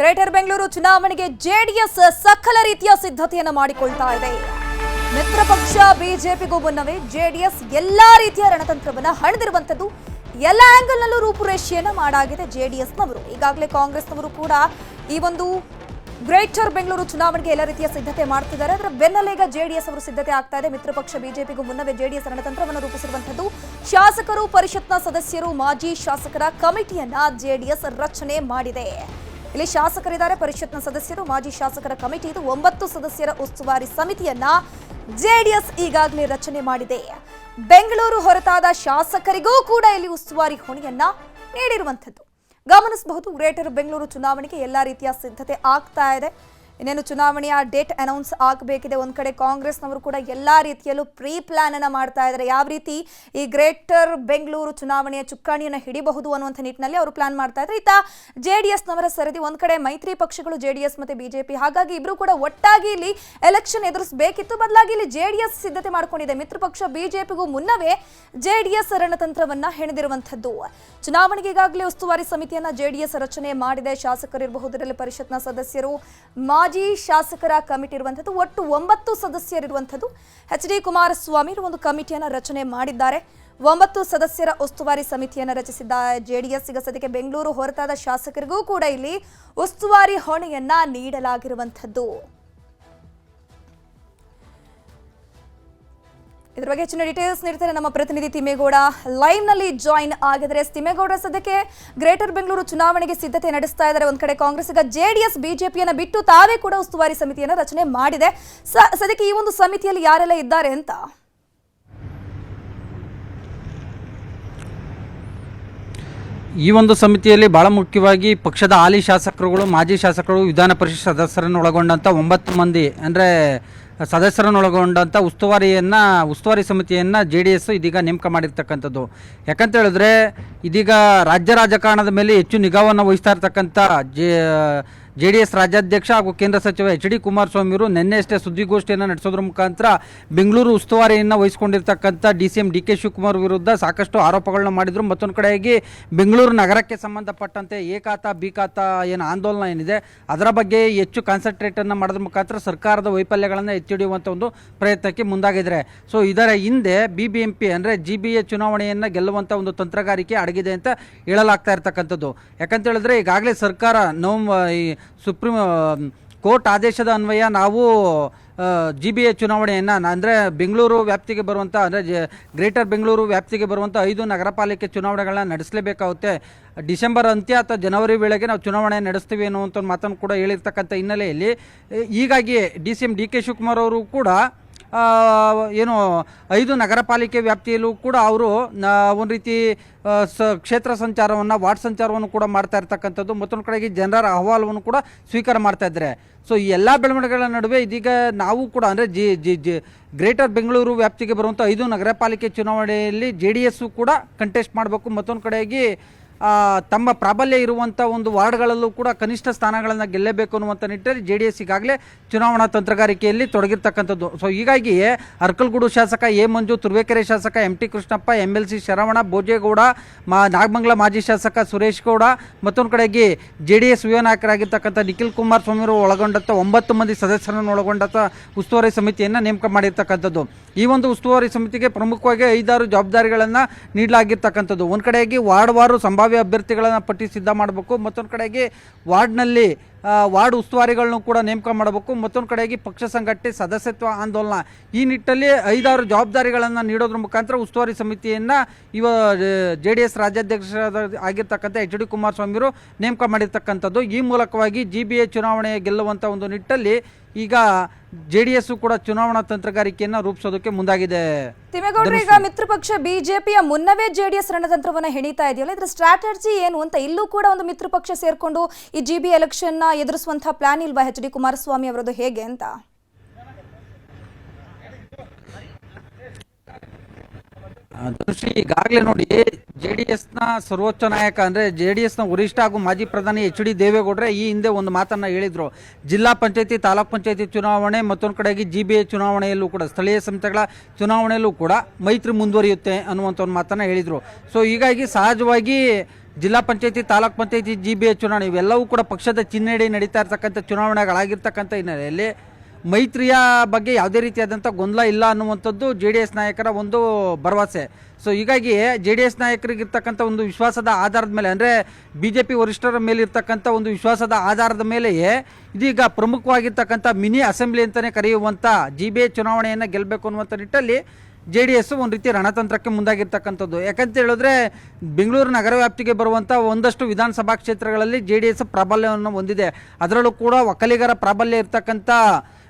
Greater Bengaluru ಚುನಾವಣೆಗೆ JDS ಸಕಲ ರೀತಿಯ ಸಿದ್ಧತೆಯನ್ನು ಮಾಡಿಕೊಳ್ತಾ ಇದೆ. ಮಿತ್ರ ಪಕ್ಷ, ಬಿಜೆಪಿಗೂ ಮುನ್ನವೇ ಜೆಡಿಎಸ್ ಎಲ್ಲಾ ರೀತಿಯ ರಣತಂತ್ರವನ್ನ ಹಣದಿರುವಂತದ್ದು ಎಲ್ಲ ಆಂಗಲ್ನಲ್ಲೂ ರೂಪುರೇಷೆಯನ್ನು ಮಾಡಾಗಿದೆ ಜೆಡಿಎಸ್ನವರು. ಈಗಾಗಲೇ ಕಾಂಗ್ರೆಸ್ನವರು ಕೂಡ ಈ ಒಂದು ಗ್ರೇಟರ್ ಬೆಂಗಳೂರು ಚುನಾವಣೆಗೆ ಎಲ್ಲ ರೀತಿಯ ಸಿದ್ಧತೆ ಮಾಡ್ತಿದ್ದಾರೆ. ಅದರ ಬೆನ್ನಲ್ಲೇ ಈಗ ಜೆಡಿಎಸ್ ಅವರು ಸಿದ್ಧತೆ ಆಗ್ತಾ ಇದೆ. ಮಿತ್ರ ಪಕ್ಷ, ಬಿಜೆಪಿಗೂ ಮುನ್ನವೇ ಜೆಡಿಎಸ್ ರಣತಂತ್ರವನ್ನು ರೂಪಿಸಿರುವಂತದ್ದು ಶಾಸಕರು, ಪರಿಷತ್ನ ಸದಸ್ಯರು, ಮಾಜಿ ಶಾಸಕರ ಕಮಿಟಿಯನ್ನ ಜೆಡಿಎಸ್ ರಚನೆ ಮಾಡಿದೆ. ಇಲ್ಲಿ ಶಾಸಕರಿದ್ದಾರೆ. ಪರಿಷತ್ನ ಸದಸ್ಯರು, ಮಾಜಿ ಶಾಸಕರ ಕಮಿಟಿ ಇದು. ಒಂಬತ್ತು ಸದಸ್ಯರ ಉಸ್ತುವಾರಿ ಸಮಿತಿಯನ್ನ ಜೆಡಿಎಸ್ ಈಗಾಗಲೇ ರಚನೆ ಮಾಡಿದೆ. ಬೆಂಗಳೂರು ಹೊರತಾದ ಶಾಸಕರಿಗೂ ಕೂಡ ಇಲ್ಲಿ ಉಸ್ತುವಾರಿ ಹೊಣೆಯನ್ನ ನೀಡಿರುವಂಥದ್ದು. ಗಮನಿಸಬಹುದು, ಗ್ರೇಟರ್ ಬೆಂಗಳೂರು ಚುನಾವಣೆಗೆ ಎಲ್ಲಾ ರೀತಿಯ ಸಿದ್ಧತೆ ಆಗ್ತಾ ಇದೆ. ಇನ್ನೇನು ಚುನಾವಣೆಯ ಡೇಟ್ ಅನೌನ್ಸ್ ಆಗಬೇಕಿದೆ. ಒಂದು ಕಡೆ ಕಾಂಗ್ರೆಸ್ನವರು ಕೂಡ ಎಲ್ಲ ರೀತಿಯಲ್ಲೂ ಪ್ರೀ ಪ್ಲಾನ್ ಅನ್ನು ಮಾಡ್ತಾ ಇದ್ದಾರೆ ಯಾವ ರೀತಿ ಈ ಗ್ರೇಟರ್ ಬೆಂಗಳೂರು ಚುನಾವಣೆಯ ಚುಕ್ಕಾಣಿಯನ್ನು ಹಿಡಿಬಹುದು ಅನ್ನುವಂಥ ನಿಟ್ಟಿನಲ್ಲಿ ಅವರು ಪ್ಲಾನ್ ಮಾಡ್ತಾ ಇದ್ದಾರೆ ಇತ್ತ ಡಿ ಎಸ್ನವರ ಸರದಿ, ಒಂದು ಕಡೆ ಮೈತ್ರಿ ಪಕ್ಷಗಳು ಜೆ ಡಿ ಎಸ್ ಮತ್ತು ಬಿಜೆಪಿ ಹಾಗಾಗಿ ಇಬ್ಬರು ಕೂಡ ಒಟ್ಟಾಗಿ ಇಲ್ಲಿ ಎಲೆಕ್ಷನ್ ಎದುರಿಸಬೇಕಿತ್ತು. ಬದಲಾಗಿ ಇಲ್ಲಿ ಜೆಡಿಎಸ್ ಸಿದ್ಧತೆ ಮಾಡಿಕೊಂಡಿದೆ. ಮಿತ್ರ ಪಕ್ಷ ಬಿಜೆಪಿಗೂ ಮುನ್ನವೇ ಜೆ ಡಿ ಎಸ್ ರಣತಂತ್ರವನ್ನ ಹೆಣೆದಿರುವಂತದ್ದು ಚುನಾವಣೆಗೆ ಈಗಾಗಲೇ ಉಸ್ತುವಾರಿ ಸಮಿತಿಯನ್ನ ಜೆಡಿಎಸ್ ರಚನೆ ಮಾಡಿದೆ. ಶಾಸಕರಿರಬಹುದು ಪರಿಷತ್ನ ಸದಸ್ಯರು, ಮಾಜಿ ಶಾಸಕರ ಕಮಿಟಿ ಇರುವಂಥದ್ದು, ಒಟ್ಟು ಒಂಬತ್ತು ಸದಸ್ಯರಿರುವಂಥದ್ದು ಎಚ್ ಡಿ ಕುಮಾರಸ್ವಾಮಿ ಒಂದು ಕಮಿಟಿಯನ್ನು ರಚನೆ ಮಾಡಿದ್ದಾರೆ. ಒಂಬತ್ತು ಸದಸ್ಯರ ಉಸ್ತುವಾರಿ ಸಮಿತಿಯನ್ನು ರಚಿಸಿದ್ದ ಜೆಡಿಎಸ್ ಈಗ ಸದ್ಯಕ್ಕೆ ಬೆಂಗಳೂರು ಹೊರತಾದ ಶಾಸಕರಿಗೂ ಕೂಡ ಇಲ್ಲಿ ಉಸ್ತುವಾರಿ ಹೊಣೆಯನ್ನ ನೀಡಲಾಗಿರುವಂಥದ್ದು. ಇದ್ರ ಬಗ್ಗೆ ಹೆಚ್ಚಿನ ಡೀಟೇಲ್ಸ್ ನೀಡ್ತಾರೆ ನಮ್ಮ ಪ್ರತಿನಿಧಿ ತಿಮ್ಮೇಗೌಡ. ಲೈವ್ನಲ್ಲಿ ಜಾಯಿನ್ ಆಗಿದ್ರೆ ತಿಮ್ಮೇಗೌಡ ಸದ್ಯಕ್ಕೆ ಗ್ರೇಟರ್ ಬೆಂಗಳೂರು ಚುನಾವಣೆಗೆ ಸಿದ್ಧತೆ ನಡೆಸ್ತಾ ಇದ್ದಾರೆ. ಒಂದ್ ಕಡೆ ಕಾಂಗ್ರೆಸ್ ಜೆಡಿಎಸ್ ಬಿಜೆಪಿಯನ್ನ ಬಿಟ್ಟು ತಾವೇ ಕೂಡ ಉಸ್ತುವಾರಿ ಸಮಿತಿಯನ್ನ ರಚನೆ ಮಾಡಿದೆ. ಸದ್ಯಕ್ಕೆ ಈ ಒಂದು ಸಮಿತಿಯಲ್ಲಿ ಯಾರೆಲ್ಲ ಇದ್ದಾರೆ ಅಂತ? ಈ ಒಂದು ಸಮಿತಿಯಲ್ಲಿ ಬಹಳ ಮುಖ್ಯವಾಗಿ ಪಕ್ಷದ ಹಾಲಿ ಶಾಸಕರುಗಳು, ಮಾಜಿ ಶಾಸಕರು, ವಿಧಾನ ಪರಿಷತ್ ಸದಸ್ಯರನ್ನು ಒಳಗೊಂಡಂಥ ಒಂಬತ್ತು ಮಂದಿ, ಅಂದರೆ ಸದಸ್ಯರನ್ನು ಒಳಗೊಂಡಂಥ ಉಸ್ತುವಾರಿಯನ್ನು, ಉಸ್ತುವಾರಿ ಸಮಿತಿಯನ್ನು ಜೆ ಡಿ ಎಸ್ ಇದೀಗ ನೇಮಕ ಮಾಡಿರ್ತಕ್ಕಂಥದ್ದು. ಯಾಕಂತ ಹೇಳಿದ್ರೆ ಇದೀಗ ರಾಜ್ಯ ರಾಜಕಾರಣದ ಮೇಲೆ ಹೆಚ್ಚು ನಿಗಾವನ್ನು ವಹಿಸ್ತಾ ಇರ್ತಕ್ಕಂಥ ಜೆ ಜೆ ಡಿ ಎಸ್ ರಾಜ್ಯಾಧ್ಯಕ್ಷ ಹಾಗೂ ಕೇಂದ್ರ ಸಚಿವ ಎಚ್ ಡಿ ಕುಮಾರಸ್ವಾಮಿ ಅವರು ನಿನ್ನೆ ಅಷ್ಟೇ ಸುದ್ದಿಗೋಷ್ಠಿಯನ್ನು ನಡೆಸೋದ್ರ ಮುಖಾಂತರ ಬೆಂಗಳೂರು ಉಸ್ತುವಾರಿಯನ್ನು ವಹಿಸಿಕೊಂಡಿರ್ತಕ್ಕಂಥ D C M D K Shivakumar ವಿರುದ್ಧ ಸಾಕಷ್ಟು ಆರೋಪಗಳನ್ನ ಮಾಡಿದರು. ಮತ್ತೊಂದು ಕಡೆಯಾಗಿ ಬೆಂಗಳೂರು ನಗರಕ್ಕೆ ಸಂಬಂಧಪಟ್ಟಂತೆ ಏಕಾತ ಖಾತಾ ಏನು ಆಂದೋಲನ ಏನಿದೆ, ಅದರ ಬಗ್ಗೆ ಹೆಚ್ಚು ಕಾನ್ಸಂಟ್ರೇಟನ್ನು ಮಾಡೋದ್ರ ಮುಖಾಂತರ ಸರ್ಕಾರದ ವೈಫಲ್ಯಗಳನ್ನು ಎತ್ತಿಡಿಯುವಂಥ ಒಂದು ಪ್ರಯತ್ನಕ್ಕೆ ಮುಂದಾಗಿದ್ದಾರೆ. ಸೊ ಇದರ ಹಿಂದೆ ಬಿ ಬಿ ಎಂ ಪಿ ಅಂದರೆ ಜಿ ಬಿ ಎ ಚುನಾವಣೆಯನ್ನು ಗೆಲ್ಲುವಂಥ ಒಂದು ತಂತ್ರಗಾರಿಕೆ ಅಡಗಿದೆ ಅಂತ ಹೇಳಲಾಗ್ತಾ ಇರ್ತಕ್ಕಂಥದ್ದು. ಯಾಕಂತ ಹೇಳಿದ್ರೆ ಈಗಾಗಲೇ ಸರ್ಕಾರ ನವಂಬ ಈ ಸುಪ್ರೀಂ ಕೋರ್ಟ್ ಆದೇಶದ ಅನ್ವಯ ನಾವು ಜಿ ಬಿ ಎ ಚುನಾವಣೆಯನ್ನು ಅಂದರೆ ಬೆಂಗಳೂರು ವ್ಯಾಪ್ತಿಗೆ ಬರುವಂಥ ಅಂದರೆ ಗ್ರೇಟರ್ ಬೆಂಗಳೂರು ವ್ಯಾಪ್ತಿಗೆ ಬರುವಂಥ ಐದು ನಗರ ಪಾಲಿಕೆ ಚುನಾವಣೆಗಳನ್ನ ನಡೆಸಲೇಬೇಕಾಗುತ್ತೆ. ಡಿಸೆಂಬರ್ ಅಂತ್ಯ ಅಥವಾ ಜನವರಿ ವೇಳೆಗೆ ನಾವು ಚುನಾವಣೆ ನಡೆಸ್ತೀವಿ ಅನ್ನುವಂಥ ಮಾತನ್ನು ಕೂಡ ಹೇಳಿರ್ತಕ್ಕಂಥ ಹಿನ್ನೆಲೆಯಲ್ಲಿ ಹೀಗಾಗಿ D C M D K Shivakumar ಅವರು ಕೂಡ ಏನು ಐದು ನಗರ ಪಾಲಿಕೆ ವ್ಯಾಪ್ತಿಯಲ್ಲೂ ಕೂಡ ಅವರು ಒಂದು ರೀತಿ ಸ ಕ್ಷೇತ್ರ ಸಂಚಾರವನ್ನು ವಾರ್ಡ್ ಸಂಚಾರವನ್ನು ಕೂಡ ಮಾಡ್ತಾ ಇರ್ತಕ್ಕಂಥದ್ದು. ಮತ್ತೊಂದು ಕಡೆಗೆ ಜನರ ಅಹವಾಲವನ್ನು ಕೂಡ ಸ್ವೀಕಾರ ಮಾಡ್ತಾ ಇದ್ದಾರೆ. ಸೊ ಈ ಎಲ್ಲ ಬೆಳವಣಿಗೆಗಳ ನಡುವೆ ಇದೀಗ ನಾವು ಕೂಡ ಅಂದರೆ G G G greater Bengaluru ವ್ಯಾಪ್ತಿಗೆ ಬರುವಂಥ ಐದು ನಗರ ಪಾಲಿಕೆ ಚುನಾವಣೆಯಲ್ಲಿ ಜೆ ಡಿ ಎಸ್ಸು ಕೂಡ ಕಂಟೆಸ್ಟ್ ಮಾಡಬೇಕು. ಮತ್ತೊಂದು ಕಡೆಗೆ ಆ, ತಮ್ಮ ಪ್ರಾಬಲ್ಯ ಇರುವಂಥ ಒಂದು ವಾರ್ಡ್ಗಳಲ್ಲೂ ಕೂಡ ಕನಿಷ್ಠ ಸ್ಥಾನಗಳನ್ನು ಗೆಲ್ಲಬೇಕು ಅನ್ನುವಂಥ ನಿಟ್ಟಿನಲ್ಲಿ ಜೆ ಡಿ ಎಸ್ ಈಗಾಗಲೇ ಚುನಾವಣಾ ತಂತ್ರಗಾರಿಕೆಯಲ್ಲಿ ತೊಡಗಿರ್ತಕ್ಕಂಥದ್ದು. ಸೊ ಹೀಗಾಗಿ ಅರ್ಕಲ್ಗೂಡು ಶಾಸಕ ಎ ಮಂಜು, ತುರುವೇಕೆರೆ ಶಾಸಕ M T Krishnappa M L C Sharavana, Bhojegowda, ಮಾ, ನಾಗಮಂಗಲ ಮಾಜಿ ಶಾಸಕ ಸುರೇಶ್ ಗೌಡ, ಮತ್ತೊಂದು ಕಡೆಗೆ ಜೆ ಡಿ ಎಸ್ ಯುವ ನಾಯಕರಾಗಿರ್ತಕ್ಕಂಥ ನಿಖಿಲ್ ಕುಮಾರ್ ಸ್ವಾಮಿಯವರು ಒಳಗೊಂಡಂಥ ಒಂಬತ್ತು ಮಂದಿ ಸದಸ್ಯರನ್ನು ಒಳಗೊಂಡಂಥ ಉಸ್ತುವಾರಿ ಸಮಿತಿಯನ್ನು ನೇಮಕ ಮಾಡಿರ್ತಕ್ಕಂಥದ್ದು. ಈ ಒಂದು ಉಸ್ತುವಾರಿ ಸಮಿತಿಗೆ ಪ್ರಮುಖವಾಗಿ ಐದಾರು ಜವಾಬ್ದಾರಿಗಳನ್ನು ನೀಡಲಾಗಿರ್ತಕ್ಕಂಥದ್ದು. ಒಂದು ಕಡೆಯಾಗಿ ವಾರ್ಡ್ವಾರು ಸಂಭಾವ್ಯ ಅಭ್ಯರ್ಥಿಗಳನ್ನು ಪಟ್ಟಿ ಸಿದ್ಧ ಮಾಡಬೇಕು, ಮತ್ತೊಂದು ಕಡೆಗೆ ವಾರ್ಡ್ನಲ್ಲಿ ವಾರ್ಡ್ ಉಸ್ತುವಾರಿಗಳನ್ನು ಕೂಡ ನೇಮಕ ಮಾಡಬೇಕು, ಮತ್ತೊಂದು ಕಡೆಗೆ ಪಕ್ಷ ಸಂಘಟನೆ ಸದಸ್ಯತ್ವ ಆಂದೋಲನ. ಈ ನಿಟ್ಟಲ್ಲಿ ಐದಾರು ಜವಾಬ್ದಾರಿಗಳನ್ನು ನೀಡೋದ್ರ ಮುಖಾಂತರ ಉಸ್ತುವಾರಿ ಸಮಿತಿಯನ್ನು ಇವ, ಜೆ ಡಿ ಎಸ್ ರಾಜ್ಯಾಧ್ಯಕ್ಷ ಆಗಿರ್ತಕ್ಕಂಥ ಎಚ್ ಡಿ ಕುಮಾರಸ್ವಾಮಿಯವರು ನೇಮಕ ಮಾಡಿರ್ತಕ್ಕಂಥದ್ದು. ಈ ಮೂಲಕವಾಗಿ ಜಿ ಬಿ ಎ ಚುನಾವಣೆ ಗೆಲ್ಲುವಂಥ ಒಂದು ನಿಟ್ಟಲ್ಲಿ ಈಗ ಜೆ ಡಿ ಎಸ್ ಕೂಡ ಚುನಾವಣಾ ತಂತ್ರಗಾರಿಕೆಯನ್ನು ರೂಪಿಸೋದಕ್ಕೆ ಮುಂದಾಗಿದೆ. ತಿಮ್ಮೇಗೌಡರು ಈಗ ಮಿತ್ರ ಪಕ್ಷ ಬಿಜೆಪಿಯ ಮುನ್ನವೇ ಜೆಡಿಎಸ್ ರಣತಂತ್ರವನ್ನ ಹೆಣಿತಾ ಇದೆಯಲ್ಲ? ಇದ್ರ ಸ್ಟ್ರಾಟಜಿ ಏನು ಅಂತ ಇಲ್ಲೂ ಕೂಡ ಒಂದು ಮಿತ್ರ ಪಕ್ಷ ಸೇರ್ಕೊಂಡು ಈ ಜಿ ಬಿ ಎಲೆಕ್ಷನ್ನ ಎದುರಿಸುವಂತಹ ಪ್ಲಾನ್ ಇಲ್ವಾ ಎಚ್ ಡಿ ಕುಮಾರಸ್ವಾಮಿ ಅವರದು ಹೇಗೆ ಅಂತ? ದೃಷ್ಟಿ ಈಗಾಗಲೇ ನೋಡಿ, ಜೆ ಡಿ ಎಸ್ನ ಸರ್ವೋಚ್ಚ ನಾಯಕ ಅಂದರೆ ಜೆ ಡಿ ಎಸ್ನ ವರಿಷ್ಠ ಹಾಗೂ ಮಾಜಿ ಪ್ರಧಾನಿ ಎಚ್ ಡಿ ದೇವೇಗೌಡರೆ ಈ ಹಿಂದೆ ಒಂದು ಮಾತನ್ನು ಹೇಳಿದರು. ಜಿಲ್ಲಾ ಪಂಚಾಯತಿ, ತಾಲೂಕ್ ಪಂಚಾಯತಿ ಚುನಾವಣೆ, ಮತ್ತೊಂದು ಕಡೆಗೆ ಜಿ ಬಿ ಎ ಚುನಾವಣೆಯಲ್ಲೂ ಕೂಡ, ಸ್ಥಳೀಯ ಸಂಸ್ಥೆಗಳ ಚುನಾವಣೆಯಲ್ಲೂ ಕೂಡ ಮೈತ್ರಿ ಮುಂದುವರಿಯುತ್ತೆ ಅನ್ನುವಂಥ ಒಂದು ಮಾತನ್ನು ಹೇಳಿದರು. ಸೊ ಹೀಗಾಗಿ ಸಹಜವಾಗಿ ಜಿಲ್ಲಾ ಪಂಚಾಯತಿ, ತಾಲೂಕ್ ಪಂಚಾಯತಿ, ಜಿ ಬಿ ಎ ಚುನಾವಣೆ ಇವೆಲ್ಲವೂ ಕೂಡ ಪಕ್ಷದ ಚಿನ್ನಡಿ ನಡೀತಾ ಇರ್ತಕ್ಕಂಥ ಚುನಾವಣೆಗಳಾಗಿರ್ತಕ್ಕಂಥ ಹಿನ್ನೆಲೆಯಲ್ಲಿ ಮೈತ್ರಿಯ ಬಗ್ಗೆ ಯಾವುದೇ ರೀತಿಯಾದಂಥ ಗೊಂದಲ ಇಲ್ಲ ಅನ್ನುವಂಥದ್ದು ಜೆ ಡಿ ಎಸ್ ನಾಯಕರ ಒಂದು ಭರವಸೆ. ಸೊ ಹೀಗಾಗಿ ಜೆ ಡಿ ಎಸ್ ನಾಯಕರಿಗಿರ್ತಕ್ಕಂಥ ಒಂದು ವಿಶ್ವಾಸದ ಆಧಾರದ ಮೇಲೆ, ಅಂದರೆ ಬಿ ಜೆ ಪಿ ವರಿಷ್ಠರ ಮೇಲಿರ್ತಕ್ಕಂಥ ಒಂದು ವಿಶ್ವಾಸದ ಆಧಾರದ ಮೇಲೆಯೇ ಇದೀಗ ಪ್ರಮುಖವಾಗಿರ್ತಕ್ಕಂಥ ಮಿನಿ ಅಸೆಂಬ್ಲಿ ಅಂತಲೇ ಕರೆಯುವಂಥ ಜಿ ಬಿ ಎ ಚುನಾವಣೆಯನ್ನು ಗೆಲ್ಲಬೇಕು ಅನ್ನುವಂಥ ನಿಟ್ಟಲ್ಲಿ ಜೆ ಡಿ ಎಸ್ ಒಂದು ರೀತಿ ರಣತಂತ್ರಕ್ಕೆ ಮುಂದಾಗಿರ್ತಕ್ಕಂಥದ್ದು. ಯಾಕಂತ ಹೇಳಿದ್ರೆ ಬೆಂಗಳೂರು ನಗರ ವ್ಯಾಪ್ತಿಗೆ ಬರುವಂಥ ಒಂದಷ್ಟು ವಿಧಾನಸಭಾ ಕ್ಷೇತ್ರಗಳಲ್ಲಿ ಜೆ ಡಿ ಎಸ್ ಪ್ರಾಬಲ್ಯವನ್ನು ಹೊಂದಿದೆ. ಅದರಲ್ಲೂ ಕೂಡ ಒಕ್ಕಲಿಗರ ಪ್ರಾಬಲ್ಯ ಇರ್ತಕ್ಕಂಥ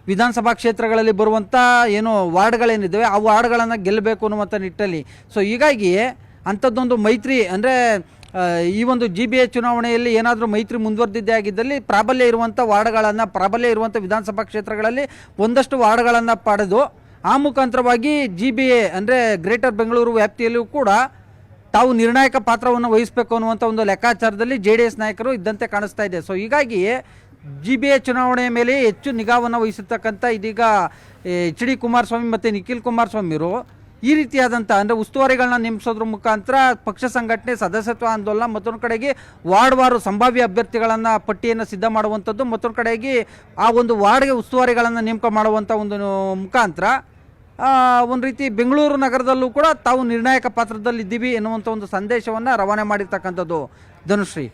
ವಿಧಾನಸಭಾ ಕ್ಷೇತ್ರಗಳಲ್ಲಿ ಬರುವಂಥ ಏನು ವಾರ್ಡ್ಗಳೇನಿದ್ದಾವೆ, ಆ ವಾರ್ಡ್ಗಳನ್ನು ಗೆಲ್ಲಬೇಕು ಅನ್ನುವಂಥ ನಿಟ್ಟಲ್ಲಿ. ಸೊ ಹೀಗಾಗಿ ಅಂಥದ್ದೊಂದು ಮೈತ್ರಿ ಅಂದರೆ ಈ ಒಂದು ಜಿ ಬಿ ಎ ಚುನಾವಣೆಯಲ್ಲಿ ಏನಾದರೂ ಮೈತ್ರಿ ಮುಂದುವರೆದಿದ್ದೇ ಆಗಿದ್ದಲ್ಲಿ ಪ್ರಾಬಲ್ಯ ಇರುವಂಥ ವಾರ್ಡ್ಗಳನ್ನು, ಪ್ರಾಬಲ್ಯ ಇರುವಂಥ ವಿಧಾನಸಭಾ ಕ್ಷೇತ್ರಗಳಲ್ಲಿ ಒಂದಷ್ಟು ವಾರ್ಡ್ಗಳನ್ನು ಪಡೆದು, ಆ ಮುಖಾಂತರವಾಗಿ ಜಿ ಬಿ ಎ ಅಂದರೆ ಗ್ರೇಟರ್ ಬೆಂಗಳೂರು ವ್ಯಾಪ್ತಿಯಲ್ಲೂ ಕೂಡ ತಾವು ನಿರ್ಣಾಯಕ ಪಾತ್ರವನ್ನು ವಹಿಸಬೇಕು ಅನ್ನುವಂಥ ಒಂದು ಲೆಕ್ಕಾಚಾರದಲ್ಲಿ ಜೆ ಡಿ ಎಸ್ ನಾಯಕರು ಇದ್ದಂತೆ ಕಾಣಿಸ್ತಾ ಇದೆ. ಸೊ ಹೀಗಾಗಿ ಜಿ ಬಿ ಎ ಚುನಾವಣೆಯ ಮೇಲೆ ಹೆಚ್ಚು ನಿಗಾವನ್ನು ವಹಿಸಿರ್ತಕ್ಕಂಥ ಇದೀಗ ಎಚ್ ಡಿ ಕುಮಾರಸ್ವಾಮಿ ಮತ್ತು ನಿಖಿಲ್ ಕುಮಾರಸ್ವಾಮಿರು ಈ ರೀತಿಯಾದಂಥ ಅಂದರೆ ಉಸ್ತುವಾರಿಗಳನ್ನ ನೇಮಿಸೋದ್ರ ಮುಖಾಂತರ ಪಕ್ಷ ಸಂಘಟನೆ, ಸದಸ್ಯತ್ವ ಆಂದೋಲನ, ಮತ್ತೊಂದು ಕಡೆಗೆ ವಾರ್ಡ್ವಾರು ಸಂಭಾವ್ಯ ಅಭ್ಯರ್ಥಿಗಳನ್ನು, ಪಟ್ಟಿಯನ್ನು ಸಿದ್ಧ ಮಾಡುವಂಥದ್ದು, ಮತ್ತೊಂದು ಕಡೆಗೆ ಆ ಒಂದು ವಾರ್ಡ್ಗೆ ಉಸ್ತುವಾರಿಗಳನ್ನು ನೇಮಕ ಮಾಡುವಂಥ ಒಂದು ಮುಖಾಂತರ. ಒಂದು ರೀತಿ ಬೆಂಗಳೂರು ನಗರದಲ್ಲೂ ಕೂಡ ತಾವು ನಿರ್ಣಾಯಕ ಪಾತ್ರದಲ್ಲಿದ್ದೀವಿ ಎನ್ನುವಂಥ ಒಂದು ಸಂದೇಶವನ್ನು ರವಾನೆ ಮಾಡಿರ್ತಕ್ಕಂಥದ್ದು ಧನುಶ್ರೀ.